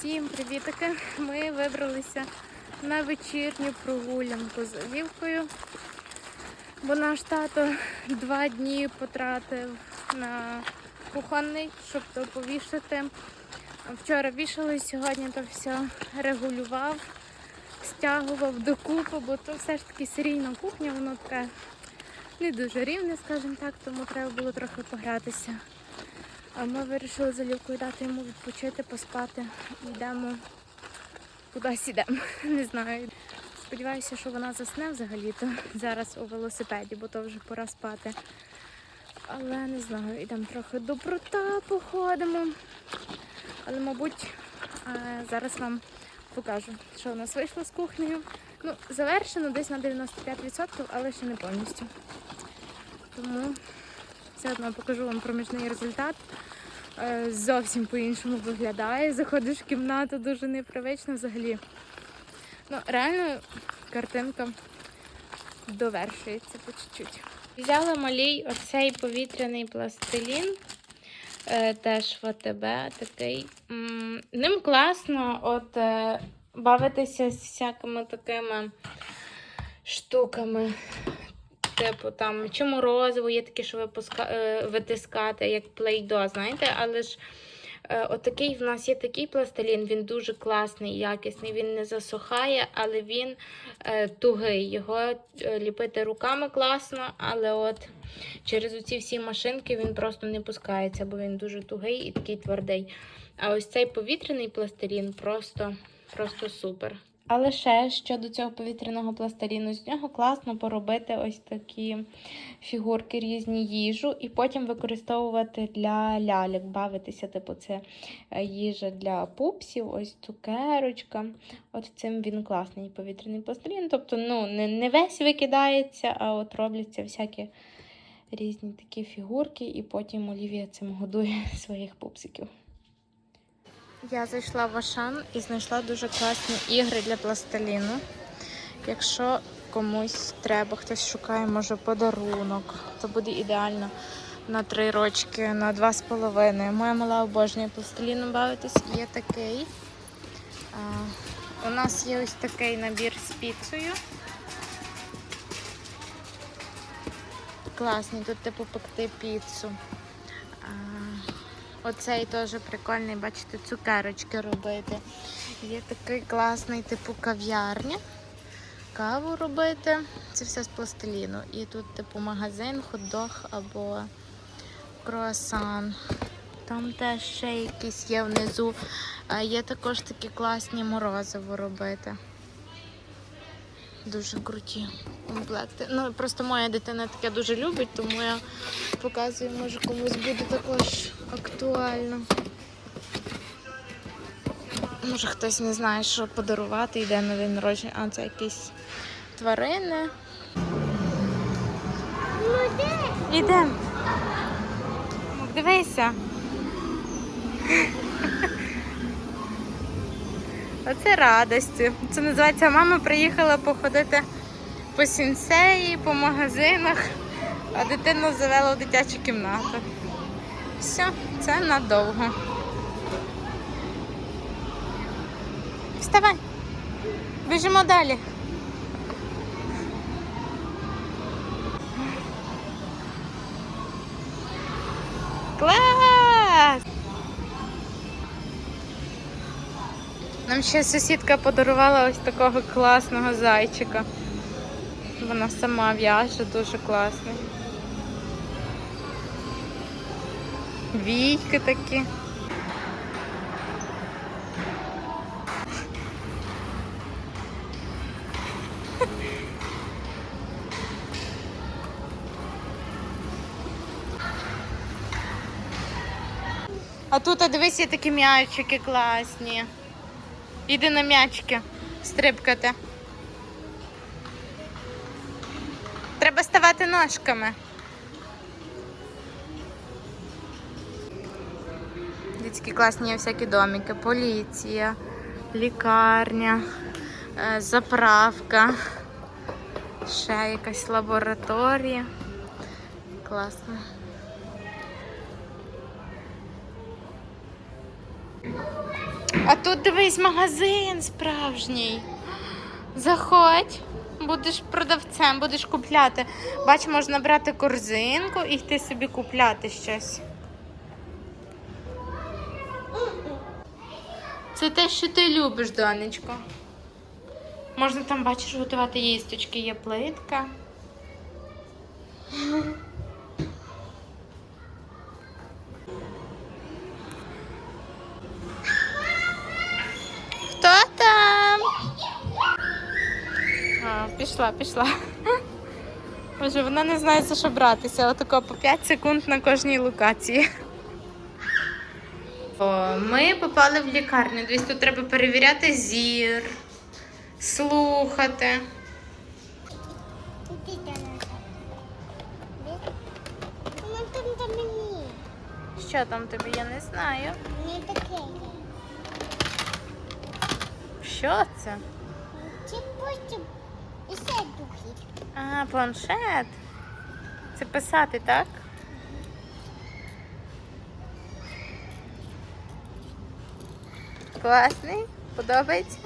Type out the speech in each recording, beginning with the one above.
Всім привітики! Ми вибралися на вечірню прогулянку з Олівкою, бо наш тато два дні потратив на кухонний, щоб то повішати. Вчора вішали, сьогодні то все регулював, стягував докупи, бо то все ж таки серійна кухня, воно таке не дуже рівне, скажімо так, тому треба було трохи погратися. Ми вирішили з Олівкою дати йому відпочити, поспати. Йдемо кудись йдемо. Не знаю. Сподіваюся, що вона засне взагалі-то зараз у велосипеді, бо то вже пора спати. Але не знаю, йдемо трохи до прута, походимо. Але, мабуть, е, зараз вам покажу, що у нас вийшло з кухнею. Ну, завершено десь на 95%, але ще не повністю. Тому все одно покажу вам проміжний результат. Е, Зовсім по-іншому виглядає. Заходиш в кімнату дуже непривично взагалі. Ну, реально картинка довершується по чуть-чуть. Взяла малій оцей повітряний пластилін. Е, теж в АТБ такий. Ним класно от, е, бавитися з всякими такими штуками. Типу там чи морозиво є таке, що випуска... е, витискати, як плейдо, знаєте, але ж е, отакий в нас є такий пластилін, він дуже класний, якісний, він не засухає, але він е, тугий. Його е, ліпити руками класно, але от через оці всі машинки він просто не пускається, бо він дуже тугий і такий твердий. А ось цей повітряний пластилін просто, просто супер. Але ще щодо цього повітряного пластиліну, з нього класно поробити ось такі фігурки різні їжу, і потім використовувати для ляльок, бавитися, типу, це е, їжа для пупсів, ось цукерочка. От цим він класний повітряний пластилін. Тобто, ну, не, не весь викидається, а от робляться всякі різні такі фігурки, і потім Олівія цим годує своїх пупсиків. Я зайшла в Ашан і знайшла дуже класні ігри для пластиліну. Якщо комусь треба, хтось шукає, може, подарунок, то буде ідеально на три рочки, на два з половиною. Моя мала обожнює пластиліном бавитись. Є такий. У нас є ось такий набір з піцею. Класний, тут типу пекти піцу. Оцей теж прикольний, бачите, цукерочки робити. Є такий класний, типу кав'ярня. Каву робити. Це все з пластиліну. І тут, типу, магазин, хот-дог або круасан. Там теж ще якісь є внизу. Є також такі класні морозиво робити. Дуже круті комплекти. Ну, просто моя дитина таке дуже любить, тому я показую, може комусь буде також актуально. Може хтось не знає, що подарувати, йде на день народження, а це якісь тварини. Ідемо. Дивися. Оце радості. Це називається мама приїхала походити по сінсеї, по магазинах, а дитину завела в дитячу кімнату. Все, це надовго. Вставай. Біжимо далі. Нам ще сусідка подарувала ось такого класного зайчика. Вона сама в'яже, дуже класний. Війки такі. А тут, дивись, є такі м'ячики класні. Іди на м'ячики стрибкати. Треба ставати ножками. Дітські класні є всякі домики, поліція, лікарня, е, заправка, ще якась лабораторія. Класно. А тут дивись магазин справжній. Заходь, будеш продавцем, будеш купляти. Бач, можна брати корзинку і йти собі купляти щось. Це те, що ти любиш, донечко. Можна там, бачиш, готувати їсточки, є плитка. Пішла, пішла. Боже, вона не знає, за що братися. Отако по 5 секунд на кожній локації. О, ми попали в лікарню. Десь тут треба перевіряти зір, слухати. Мені. Що там тобі, я не знаю. Не таке. є. Що це? Потім і ще духи. А, планшет. Це писати, так? Класний? Подобається?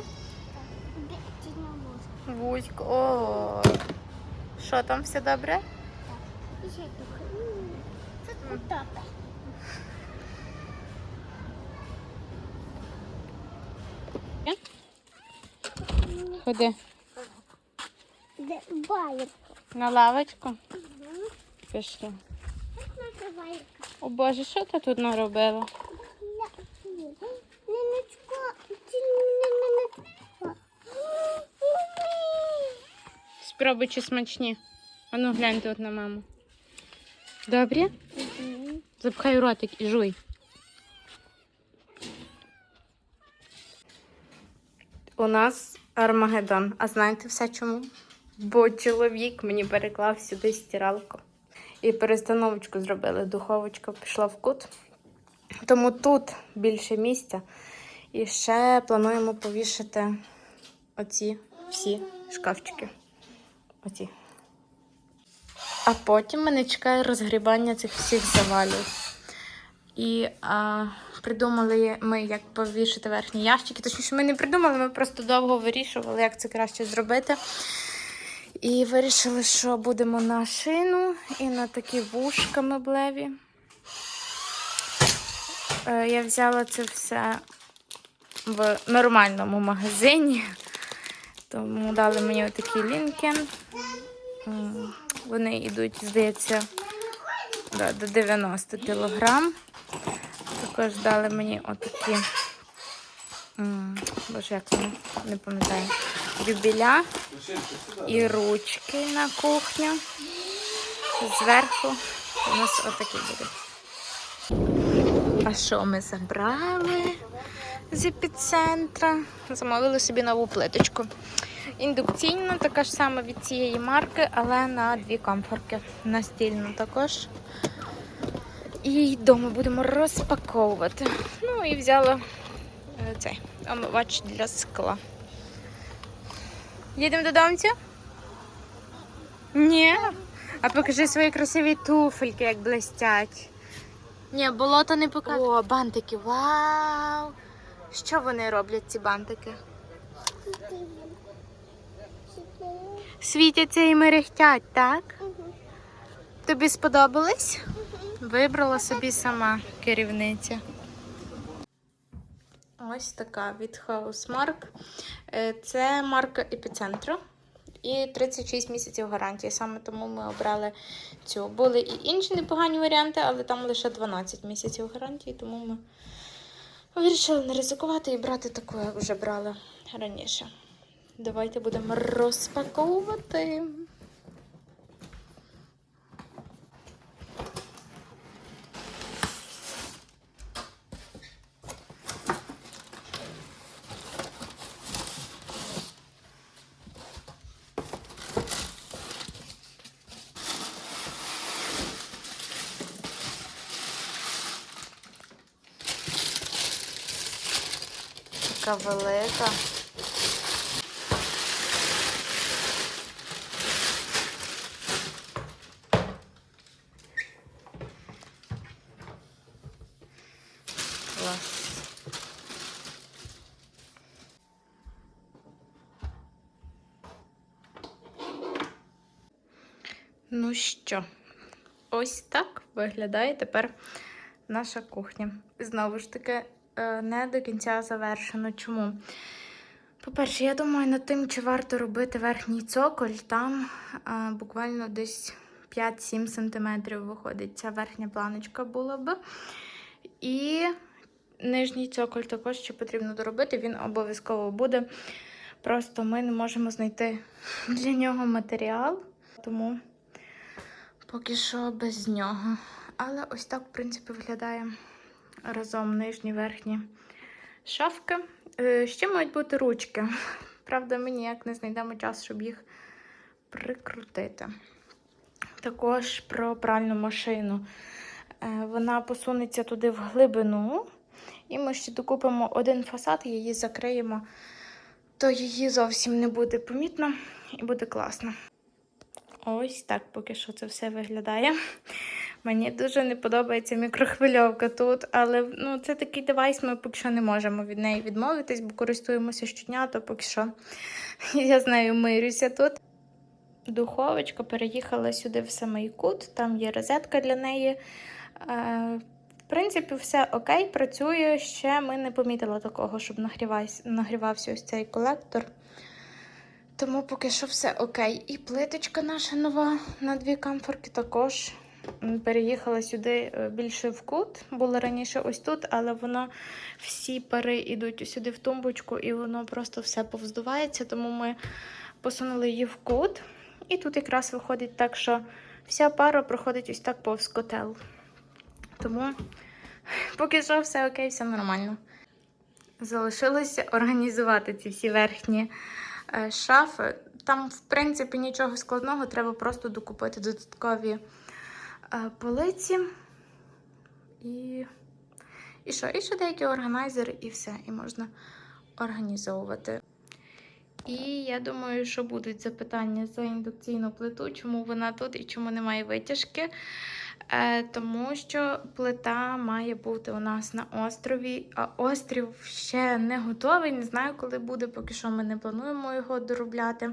Вузько. О. Що там все добре? І ще духи. Це добре. Ходи. Де байка. На лавочку. Пішли. Це байка. О Боже, що ти тут наробила? Спробуй чи смачні. Ану, гляньте от на маму. Добре? Запхай ротик і жуй. У нас Армагеддон. А знаєте все чому? Бо чоловік мені переклав сюди стиралку. І перестановочку зробили. Духовочка пішла в кут. Тому тут більше місця. І ще плануємо повішати оці всі шкафчики. Оці. А потім мене чекає розгрібання цих всіх завалів. І а, придумали ми, як повішати верхні ящики. Точніше, ми не придумали, ми просто довго вирішували, як це краще зробити. І вирішили, що будемо на шину і на такі вушка меблеві. Е, Я взяла це все в нормальному магазині. Тому дали мені отакі лінки. Вони йдуть, здається, до 90 кілограм. Також дали мені отакі, боже, як вони, не пам'ятаю, дюбіля і ручки на кухню. Зверху у нас отакі будуть. А що ми забрали з епіцентра? Замовили собі нову плиточку. Індукційна, така ж сама від цієї марки, але на дві комфорки. Настільну також. І вдома будемо розпаковувати. Ну і взяла е, цей омивач для скла. Їдемо додому? Ні. А покажи свої красиві туфельки, як блистять. Ні, болото не показує. О, бантики. Вау! Що вони роблять, ці бантики? Світяться і мерехтять, так? Тобі сподобались? Вибрала собі сама керівниця. Ось така від Housemark. Е, Це марка епіцентру. І 36 місяців гарантії. Саме тому ми обрали цю. Були і інші непогані варіанти, але там лише 12 місяців гарантії, тому ми вирішили не ризикувати і брати таку, як вже брали раніше. Давайте будемо розпаковувати. велика. Ну що, ось так виглядає тепер наша кухня. Знову ж таки, не до кінця завершено. Чому? По-перше, я думаю над тим, чи варто робити верхній цоколь. Там е, буквально десь 5-7 см виходить. Ця верхня планочка була б. І нижній цоколь також ще потрібно доробити. Він обов'язково буде. Просто ми не можемо знайти для нього матеріал, тому поки що без нього. Але ось так, в принципі, виглядає разом нижні верхні шафки. Е, Ще мають бути ручки. Правда, ми ніяк не знайдемо час, щоб їх прикрутити. Також про пральну машину. Е, Вона посунеться туди в глибину, і ми ще докупимо один фасад, її закриємо, то її зовсім не буде помітно і буде класно. Ось так поки що це все виглядає. Мені дуже не подобається мікрохвильовка тут, але ну, це такий девайс, ми поки що не можемо від неї відмовитись, бо користуємося щодня, то поки що я з нею мирюся тут. Духовочка переїхала сюди в самий кут, там є розетка для неї. Е, В принципі, все окей, працює. Ще ми не помітили такого, щоб нагрівався, ось цей колектор. Тому поки що все окей. І плиточка наша нова на дві камфорки також переїхала сюди е, більше в кут. Було раніше ось тут, але воно всі пари йдуть сюди в тумбочку, і воно просто все повздувається. Тому ми посунули її в кут. І тут якраз виходить так, що вся пара проходить ось так повз котел. Тому поки що все окей, все нормально. Залишилося організувати ці всі верхні е, шафи. Там, в принципі, нічого складного, треба просто докупити додаткові полиці. І, і що? І ще деякі органайзери, і все. І можна організовувати. І я думаю, що будуть запитання за індукційну плиту, чому вона тут і чому немає витяжки. Е, тому що плита має бути у нас на острові, а острів ще не готовий. Не знаю, коли буде, поки що ми не плануємо його доробляти.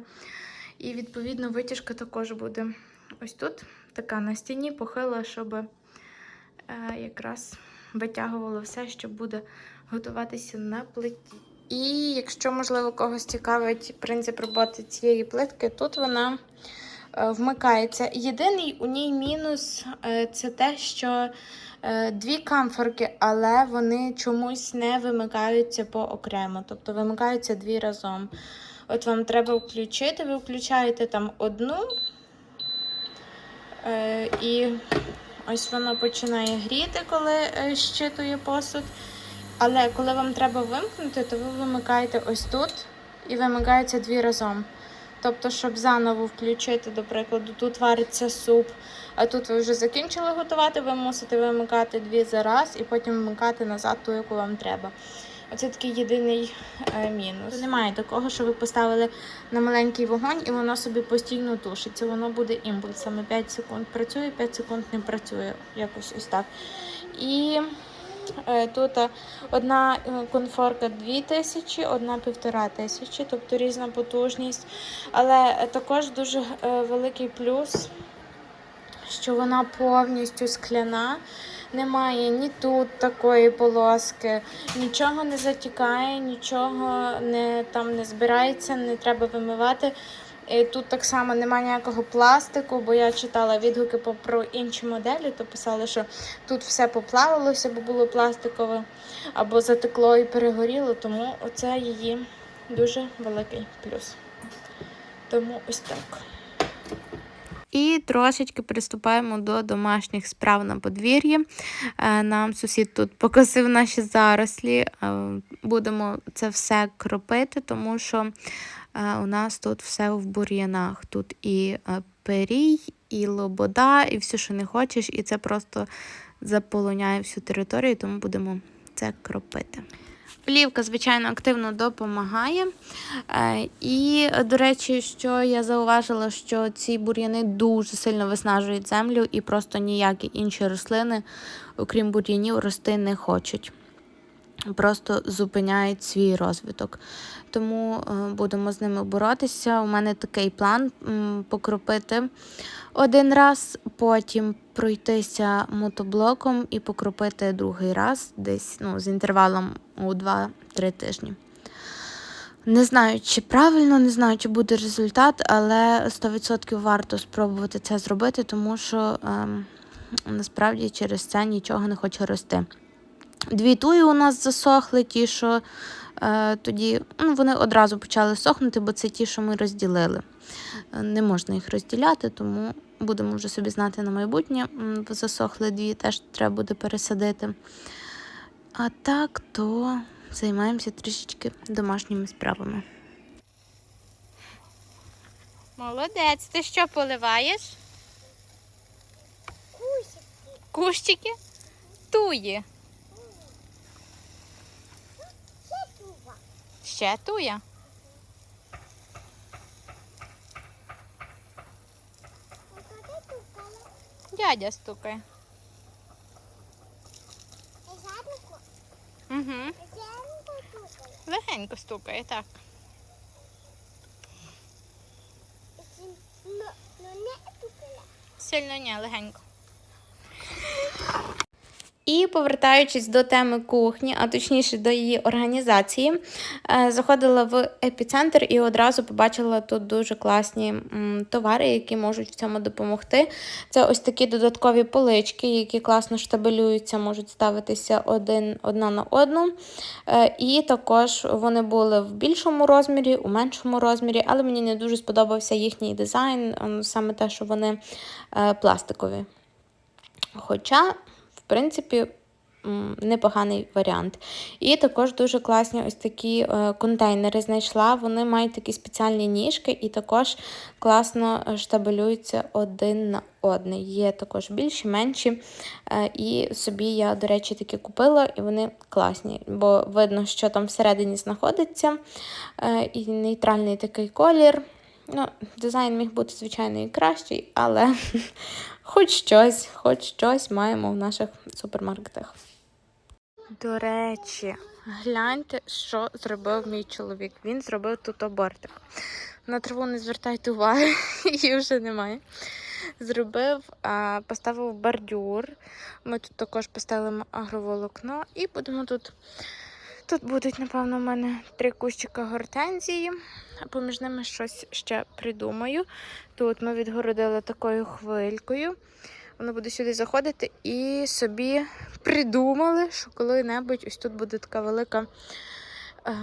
І, відповідно, витяжка також буде ось тут, така на стіні, похила, щоб е, якраз витягувало все, що буде готуватися на плиті. І якщо, можливо, когось цікавить принцип роботи цієї плитки, тут вона е, вмикається. Єдиний у ній мінус е, це те, що дві камфорки, але вони чомусь не вимикаються поокремо, тобто вимикаються дві разом. От вам треба включити, ви включаєте там одну, і ось воно починає гріти, коли е, щитує посуд. Але коли вам треба вимкнути, то ви вимикаєте ось тут і вимикається дві разом. Тобто, щоб заново включити, до прикладу, тут вариться суп, а тут ви вже закінчили готувати, ви мусите вимикати дві за раз і потім вимикати назад ту, яку вам треба. Оце такий єдиний е, мінус. Немає такого, що ви поставили на маленький вогонь і воно собі постійно тушиться. Воно буде імпульсами. 5 секунд працює, 5 секунд не працює. Якось ось так. І Е, Тут е, одна е, конфорка 2000, одна 1500, тобто різна потужність. Але е, також дуже е, великий плюс, що вона повністю скляна. Немає ні тут такої полоски, нічого не затікає, нічого не, там не збирається, не треба вимивати. І тут так само немає ніякого пластику, бо я читала відгуки про інші моделі, то писали, що тут все поплавилося, бо було пластикове, або затекло і перегоріло, тому оце її дуже великий плюс. Тому ось так. І трошечки приступаємо до домашніх справ на подвір'ї. Е, Нам сусід тут покосив наші зарослі. Е, Будемо це все кропити, тому що е, у нас тут все в бур'янах. Тут і перій, і лобода, і все, що не хочеш, і це просто заполоняє всю територію, тому будемо це кропити. Плівка, звичайно, активно допомагає. Е, І, до речі, що я зауважила, що ці бур'яни дуже сильно виснажують землю, і просто ніякі інші рослини, окрім бур'янів, рости не хочуть. просто зупиняють свій розвиток. Тому е, будемо з ними боротися. У мене такий план покропити один раз, потім пройтися мотоблоком і покропити другий раз, десь ну, з інтервалом у 2-3 тижні. Не знаю, чи правильно, не знаю, чи буде результат, але 100% варто спробувати це зробити, тому що ем, насправді через це нічого не хоче рости. Дві туї у нас засохли, ті, що е, тоді ну, вони одразу почали сохнути, бо це ті, що ми розділили. Е, Не можна їх розділяти, тому будемо вже собі знати на майбутнє. Засохли дві, теж треба буде пересадити. А так, то займаємося трішечки домашніми справами. Молодець, ти що поливаєш? Кусик. Кущики? Туї. Це туба. Ще? Дядя стукає. Угу. Легенько стукає, так. Не. Сильно ні, легенько. І повертаючись до теми кухні, а точніше до її організації, е, заходила в епіцентр і одразу побачила тут дуже класні товари, які можуть в цьому допомогти. Це ось такі додаткові полички, які класно штабелюються, можуть ставитися один, одна на одну. Е, І також вони були в більшому розмірі, у меншому розмірі, але мені не дуже сподобався їхній дизайн, саме те, що вони е, пластикові. Хоча, принципі, непоганий варіант. І також дуже класні ось такі е, контейнери знайшла. Вони мають такі спеціальні ніжки і також класно е, штабелюються один на одний. Є також більші, менші. Е, І собі я, до речі, такі купила, і вони класні, бо видно, що там всередині знаходиться. І нейтральний такий колір. Ну, дизайн міг бути, звичайно, і кращий, але хоч щось, хоч щось маємо в наших супермаркетах. До речі, гляньте, що зробив мій чоловік. Він зробив тут бортик. На траву не звертайте уваги, її вже немає. Зробив, поставив бордюр. Ми тут також поставили агроволокно і будемо тут. Тут будуть, напевно, у мене три кущика гортензії, а поміж ними щось ще придумаю. Тут ми відгородили такою хвилькою. Воно буде сюди заходити і собі придумали, що коли-небудь ось тут буде така велика е,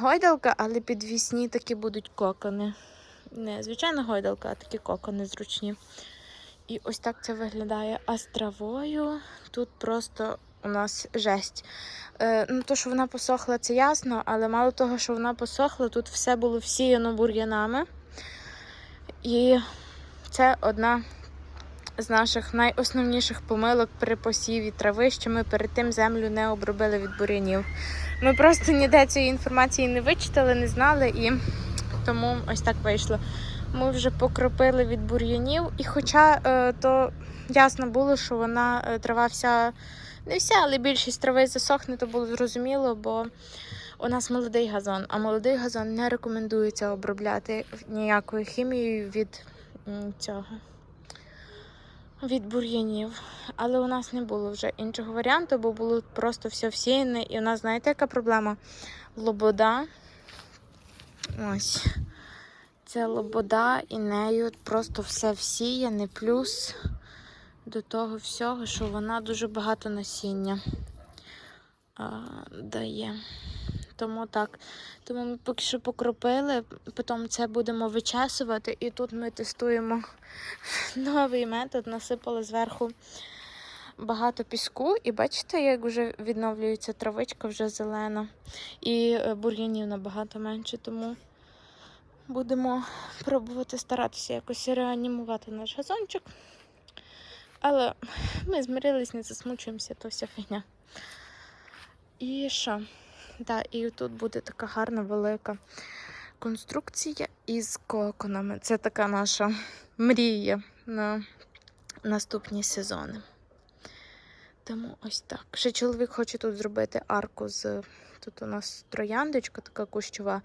гойдалка, але підвісні такі будуть кокони. Не звичайна гойдалка, а такі кокони зручні. І ось так це виглядає. А з травою тут просто у нас жесть. Е, ну, то, що вона посохла, це ясно, але мало того, що вона посохла, тут все було всіяно бур'янами. І це одна з наших найосновніших помилок при посіві трави, що ми перед тим землю не обробили від бур'янів. Ми просто ніде цієї інформації не вичитали, не знали, і тому ось так вийшло. Ми вже покропили від бур'янів, і хоча е, то ясно було, що вона е, трава вся, не вся, але більшість трави засохне, то було зрозуміло, бо у нас молодий газон, а молодий газон не рекомендується обробляти ніякою хімією від цього. Від бур'янів. Але у нас не було вже іншого варіанту, бо було просто все всіяне. І у нас, знаєте, яка проблема? Лобода. Ось. Це лобода, і нею просто все всіяне, плюс до того всього, що вона дуже багато насіння а, дає. Тому так. Тому ми поки що покропили, потім це будемо вичесувати, і тут ми тестуємо новий метод. Насипали зверху багато піску, і бачите, як вже відновлюється травичка, вже зелена. І е, бур'янів набагато менше, тому будемо пробувати старатися якось реанімувати наш газончик. Але ми змирились, не засмучуємося, то вся фігня. І що? Да, і тут буде така гарна велика конструкція із коконами. Це така наша мрія на наступні сезони. Тому ось так. Ще чоловік хоче тут зробити арку з. Тут у нас трояндочка така кущова,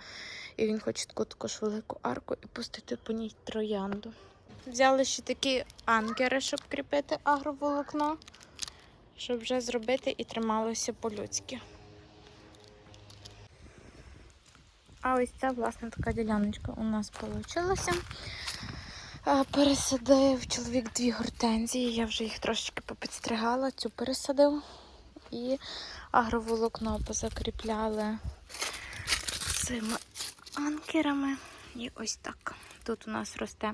і він хоче таку також велику арку і пустити по ній троянду. Взяли ще такі анкери, щоб кріпити агроволокно, щоб вже зробити і трималося по-людськи. А ось ця, власне, така діляночка у нас вийшла. Пересадив чоловік дві гортензії. Я вже їх трошечки попідстригала, цю пересадив. І агроволокно позакріпляли цими анкерами. І ось так. Тут у нас росте.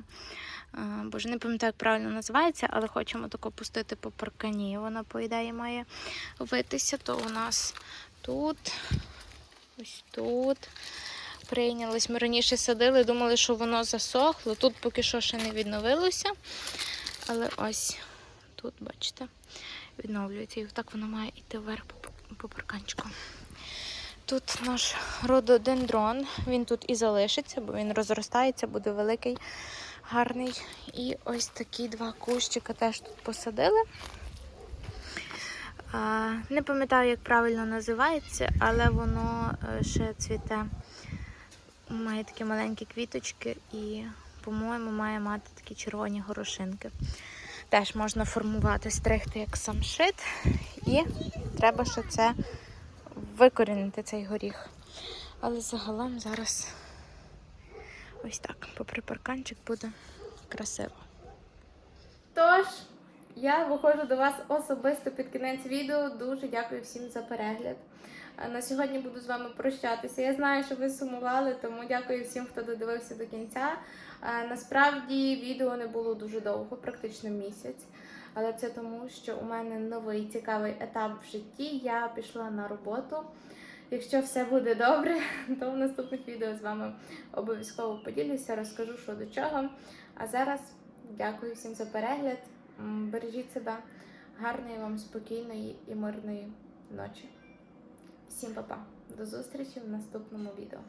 Боже, не пам'ятаю, як правильно називається, але хочемо тако пустити по паркані. Вона, по ідеї, має витися. То у нас тут, ось тут. Прийнялись. Ми раніше садили, думали, що воно засохло. Тут поки що ще не відновилося. Але ось тут, бачите, відновлюється. І так воно має йти вверх по парканчику. Тут наш рододендрон. Він тут і залишиться, бо він розростається, буде великий, гарний. І ось такі два кущика теж тут посадили. Не пам'ятаю, як правильно називається, але воно е, ще цвіте. Має такі маленькі квіточки і, по-моєму, має мати такі червоні горошинки. Теж можна формувати, стригти як самшит. І треба ще це викорінити цей горіх. Але загалом зараз ось так, попри парканчик буде красиво. Тож, я виходжу до вас особисто під кінець відео. Дуже дякую всім за перегляд. На сьогодні буду з вами прощатися. Я знаю, що ви сумували, тому дякую всім, хто додивився до кінця. Насправді відео не було дуже довго, практично місяць. Але це тому, що у мене новий цікавий етап в житті. Я пішла на роботу. Якщо все буде добре, то в наступних відео з вами обов'язково поділюся, розкажу, що до чого. А зараз дякую всім за перегляд. Бережіть себе, гарної вам спокійної і мирної ночі. Всім па-па. До зустрічі в наступному відео.